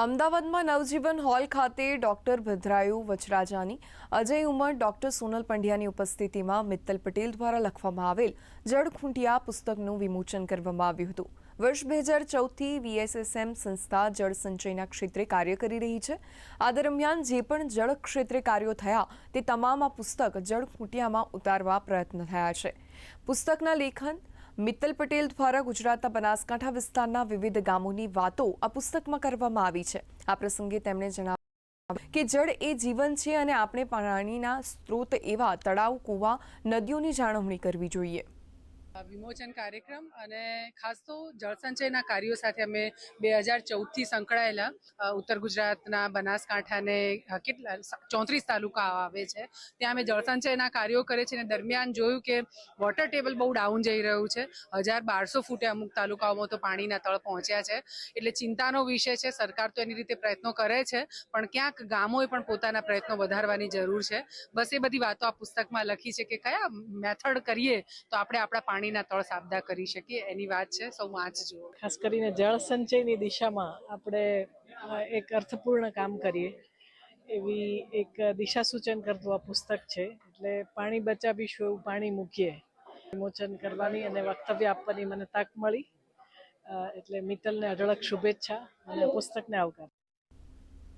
અમદાવાદમાં નવજીવન હોલ ખાતે doctor Bhadrayu વચરાજાની Ajay Umar, doctor Sonal પંડ્યાની ઉપસ્થિતિમાં મિત્તલ પટેલ દ્વારા લખવામાં આવેલ જળખૂંટિયા પુસ્તકનું વિમોચન કરવામાં આવ્યું હતું. વર્ષ બે હજાર ચૌદથી વીએસએસએમ સંસ્થા જળ સંચયના ક્ષેત્રે કાર્ય કરી રહી છે. આ દરમિયાન જે પણ જળ ક્ષેત્રે કાર્યો થયા તે તમામ આ પુસ્તક જળખૂંટિયામાં ઉતારવા પ્રયત્ન થયા છે. પુસ્તકના લેખન મિત્તલ પટેલ દ્વારા ગુજરાતના બનાસકાંઠા વિસ્તારના વિવિધ ગામોની વાતો આ પુસ્તકમાં કરવામાં આવી છે. આ પ્રસંગે તેમણે જણાવ્યું કે જળ એ જીવન છે અને આપણે પાણીના સ્ત્રોત એવા તળાવ, કૂવા, નદીઓની જાળવણી કરવી જોઈએ. વિમોચન કાર્યક્રમ અને ખાસ તો જળસંચયના કાર્યો સાથે અમે બે હજાર ચૌદથી સંકળાયેલા ઉત્તર ગુજરાતના બનાસકાંઠાને કેટલા ચોત્રીસ તાલુકા આવે છે. ત્યાં અમે જળસંચયના કાર્યો કરે છે અને દરમિયાન જોયું કે વોટર ટેબલ બહુ ડાઉન જઈ રહ્યું છે. હજાર બારસો ફૂટે અમુક તાલુકાઓમાં તો પાણીના તળ પહોંચ્યા છે. એટલે ચિંતાનો વિષય છે, સરકાર તો એની રીતે પ્રયત્નો કરે છે, પણ ક્યાંક ગામોએ પણ પોતાના પ્રયત્નો વધારવાની જરૂર છે. બસ એ બધી વાતો આ પુસ્તકમાં લખી છે કે કયા મેથડ કરીએ તો આપણે આપણા પાણીના તળ સાબદા કરી શકીએ, એની વાત છે, સૌ વાંચજો ખાસ કરીને જળ સંચયની દિશામાં આપણે એક અર્થપૂર્ણ કામ કરીએ, એવી એક દિશા સૂચન કરતું આ પુસ્તક છે, એટલે પાણી બચાવીશું એવું પાણી મૂકીએ, વિમોચન કરવાની અને વક્તવ્ય આપવાની મને તક મળી એટલે મિત્તલને અઢળક શુભેચ્છા અને પુસ્તકને આવકાર.